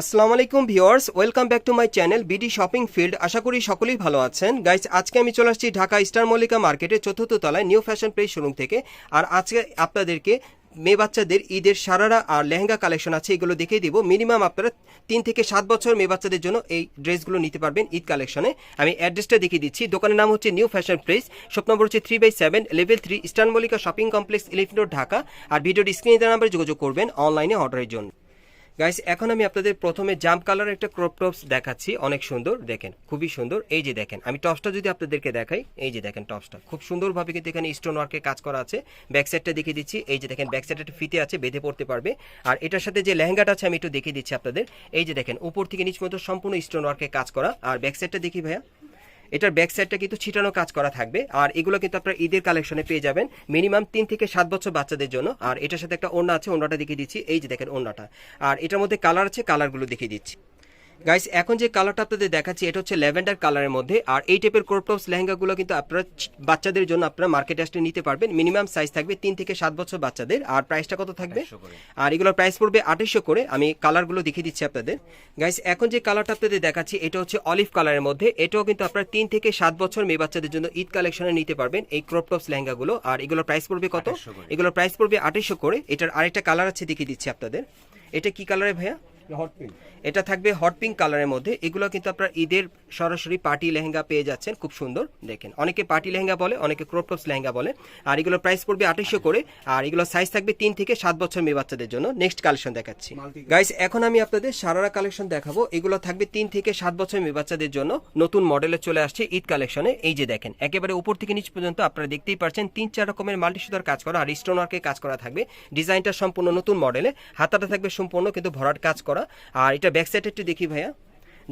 আসসালামু আলাইকুম viewers, welcome back to my channel BD shopping field. আশা করি সকলেই ভালো আছেন। গাইজ আজকে আমি চলে আসছি ঢাকা স্টার মল্লিকা মার্কেটে চতুর্থ তলায় নিউ ফ্যাশন প্লেস শোরুম থেকে। আর আজকে আপনাদেরকে মেয়ে বাচ্চাদের ঈদের সারারা আর লেহেঙ্গা কালেকশন আছে, এগুলো দেখিয়ে দিব। মিনিমাম আপনারা তিন থেকে সাত বছর মেয়ে বাচ্চাদের জন্য এই ড্রেসগুলো নিতে পারবেন ঈদ কালেকশনে। আমি অ্যাড্রেসটা দেখিয়ে দিচ্ছি। দোকানের নাম হচ্ছে new fashion place, shop number হচ্ছে three by seven, level three eastern Mallika shopping complex, eleven road Dhaka. আর ভিডিওর স্ক্রিনে নাম্বারে যোগাযোগ করবেন অনলাইনে অর্ডারের জন্য। গাইস এখন আমি আপনাদের প্রথমে জাম্প কালার একটা ক্রপ টপস দেখাচ্ছি। অনেক সুন্দর, দেখেন, খুবই সুন্দর। এই যে দেখেন, আমি টপসটা যদি আপনাদেরকে দেখাই, এই যে দেখেন টপসটা খুব সুন্দরভাবে কিন্তু এখানে স্টোন ওয়ার্কের কাজ করা আছে। ব্যাক সাইডটা দেখিয়ে দিচ্ছি। এই যে দেখেন ব্যাক সাইডটা ফিতে আছে, বেঁধে পড়তে পারবে। আর এটার সাথে যে লেহেঙ্গাটা আছে, আমি একটু দেখিয়ে দিচ্ছি আপনাদের। এই যে দেখেন, উপর থেকে নিচ পর্যন্ত সম্পূর্ণ স্টোন ওয়ার্কের কাজ করা। আর ব্যাক সাইডটা দেখি ভাইয়া। এটার ব্যাক সাইডটা কিন্তু ছিটানো কাজ করা থাকবে। আর এগুলো কিন্তু আপনার ঈদের কালেকশনে পেয়ে যাবেন। মিনিমাম তিন থেকে সাত বছর বাচ্চাদের জন্য। আর এটার সাথে একটা ওড়না আছে, ওড়নাটা দেখিয়ে দিচ্ছি। এই যে দেখেন ওড়নাটা। আর এটার মধ্যে কালার আছে কালারগুলো দেখিয়ে দিচ্ছি। গাইস এখন যে কালারটা আপনাদের দেখাচ্ছি এটা হচ্ছে ল্যাভেন্ডার কালারের মধ্যে। আর এই টাইপের ক্রপটপস লেহেঙ্গাগুলো কিন্তু আপনারা বাচ্চাদের জন্য আপনারা মার্কেটে আসলে নিতে পারবেন। মিনিমাম সাইজ থাকবে তিন থেকে সাত বছর বাচ্চাদের। আর প্রাইসটা কত থাকবে? আর এগুলোর প্রাইস পড়বে আঠাশশো করে। আমি কালারগুলো দেখিয়ে দিচ্ছি আপনাদের। গাইস এখন যে কালারটা আপনাদের দেখাচ্ছি এটা হচ্ছে অলিভ কালারের মধ্যে। এটাও কিন্তু আপনারা তিন থেকে সাত বছর মেয়ে বাচ্চাদের জন্য ঈদ কালেকশনে নিতে পারবেন এই ক্রপটপস লেহেঙ্গাগুলো। আর এগুলোর প্রাইস পড়বে কত? এগুলোর প্রাইস পড়বে আঠাশশো করে। এটার আরেকটা কালার আছে দেখিয়ে দিচ্ছি আপনাদের। এটা কি কালারে ভাইয়া? এটা থাকবে হট পিঙ্ক কালারের মধ্যে। এগুলো কিন্তু আপনার ঈদের সরাসরি পার্টি লেহেঙ্গা পেয়ে যাচ্ছেন। খুব সুন্দর। দেখেন অনেকে পার্টি লেহেঙ্গা বলে অনেকে ক্রপ টপস লেহেঙ্গা বলে। আর এগুলোর প্রাইস পড়বে আঠাশশো করে। আর এগুলো সাইজ থাকবে তিন থেকে সাত বছর মেয়ে বাচ্চাদের জন্য। নেক্সট কালেকশন দেখাচ্ছি। গাইস এখন আমি আপনাদের সারারা কালেকশন দেখাবো। এগুলো থাকবে তিন থেকে সাত বছর মেয়ে বাচ্চাদের জন্য। নতুন মডেলে চলে আসছে ঈদ কালেকশনে এই যে দেখেন একেবারে উপর থেকে নিচ পর্যন্ত আপনারা দেখতেই পাচ্ছেন তিন চার রকমের মাল্টি সুতার কাজ করা আর স্টোন কাজ করা থাকবে। ডিজাইনটা সম্পূর্ণ নতুন মডেলে হাতাটা থাকবে সম্পূর্ণ কিন্তু ভরাট কাজ করা। আর এটা ব্যাক সাইড একটু দেখি ভাইয়া।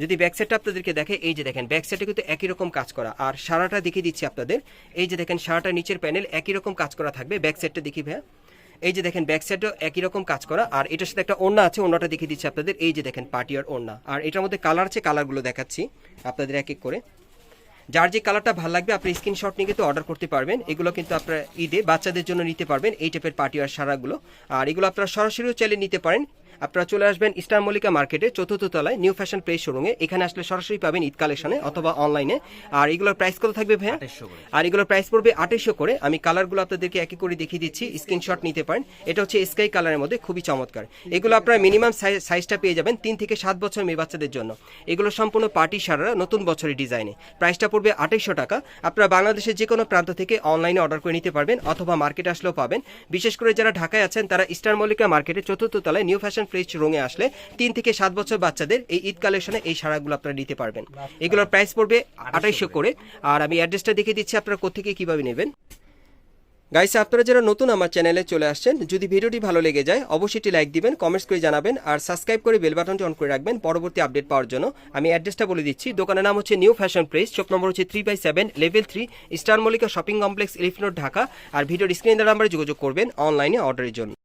যদি ব্যাক সাইডটা আপনাদেরকে দেখে, এই যে দেখেন ব্যাক সাইডে কিন্তু একই রকম কাজ করা। আর সারাটা দেখিয়ে দিচ্ছি আপনাদের। এই যে দেখেন, সারাটা নিচের প্যানেল একই রকম কাজ করা থাকবে। ব্যাক সাইডটা দেখি ভাইয়া। এই যে দেখেন ব্যাক সাইডও একই রকম কাজ করা। আর এটার সাথে একটা ওড়না আছে, ওড়নাটা দেখিয়ে দিচ্ছি আপনাদের। এই যে দেখেন পার্টিয়ার ওড়না। আর এটার মধ্যে কালার আছে কালারগুলো দেখাচ্ছি আপনাদের এক এক করে। যার যে কালারটা ভালো লাগবে, আপনি স্ক্রিনশট নিয়ে কিন্তু অর্ডার করতে পারবেন। এগুলো কিন্তু আপনারা ঈদে বাচ্চাদের জন্য নিতে পারবেন, এই টাইপের পার্টি আর সারাগুলো। আর এগুলো আপনারা সরাসরিও চাইলে নিতে পারেন। আপনারা চলে আসবেন ইস্টার মল্লিকা মার্কেটে চতুর্থ তলায় নিউ ফ্যাশন প্লেস শোরুমে। এখানে আসলে সরাসরি পাবেন ঈদ কালেকশনে অথবা অনলাইনে। আর এগুলোর প্রাইস কত থাকবে ভাইয়া? আর এগুলোর প্রাইস পড়বে আঠাশশো করে। আমি কালারগুলো আপনাদেরকে একই করে দেখিয়ে দিচ্ছি স্ক্রিনশট নিতে পারেন। এটা হচ্ছে স্কাই কালারের মধ্যে খুবই চমৎকার। এগুলো আপনারা মিনিমাম সাইজটা পেয়ে যাবেন তিন থেকে সাত বছর মেয়ে বাচ্চাদের জন্য। এগুলো সম্পূর্ণ পার্টি সারারা নতুন বছরের ডিজাইনে প্রাইসটা পড়বে আঠাইশশো টাকা। আপনারা বাংলাদেশের যে কোনো প্রান্ত থেকে অনলাইনে অর্ডার করে নিতে পারবেন অথবা মার্কেটে আসলেও পাবেন। বিশেষ করে যারা ঢাকায় আছেন তারা স্টার মল্লিকা মার্কেটে চতুর্থ তলায় নিউ ফ্যাশন প্লেস রঙে আসলে তিন থেকে সাত বছর বাচ্চাদের এই ঈদ কালেকশনে এই সারাগুলো আপনারা নিতে পারবেন। এগুলোর প্রাইস পড়বে আঠাইশশো করে। আর আমি অ্যাড্রেসটা দেখিয়ে দিচ্ছি, আপনারা কোথেকে কীভাবে নেবেন। গাইস আপনারা যারা নতুন আমার চ্যানেলে চলে আসছেন, যদি ভিডিওটি ভালো লেগে যায়, অবশ্যই একটি লাইক দিবেন কমেন্টস করে জানাবেন, আর সাবস্ক্রাইব করে বেল বাটনটি অন করে রাখবেন পরবর্তী আপডেট পাওয়ার জন্য। আমি অ্যাড্রেসটা বলে দিচ্ছি, দোকানের নাম হচ্ছে new fashion place shop number হচ্ছে three by seven level three star Mallika shopping complex এলিফিনোর Dhaka আর ভিডিওর স্ক্রিন নাম্বারে যোগাযোগ করবেন অনলাইনে অর্ডারের জন্য।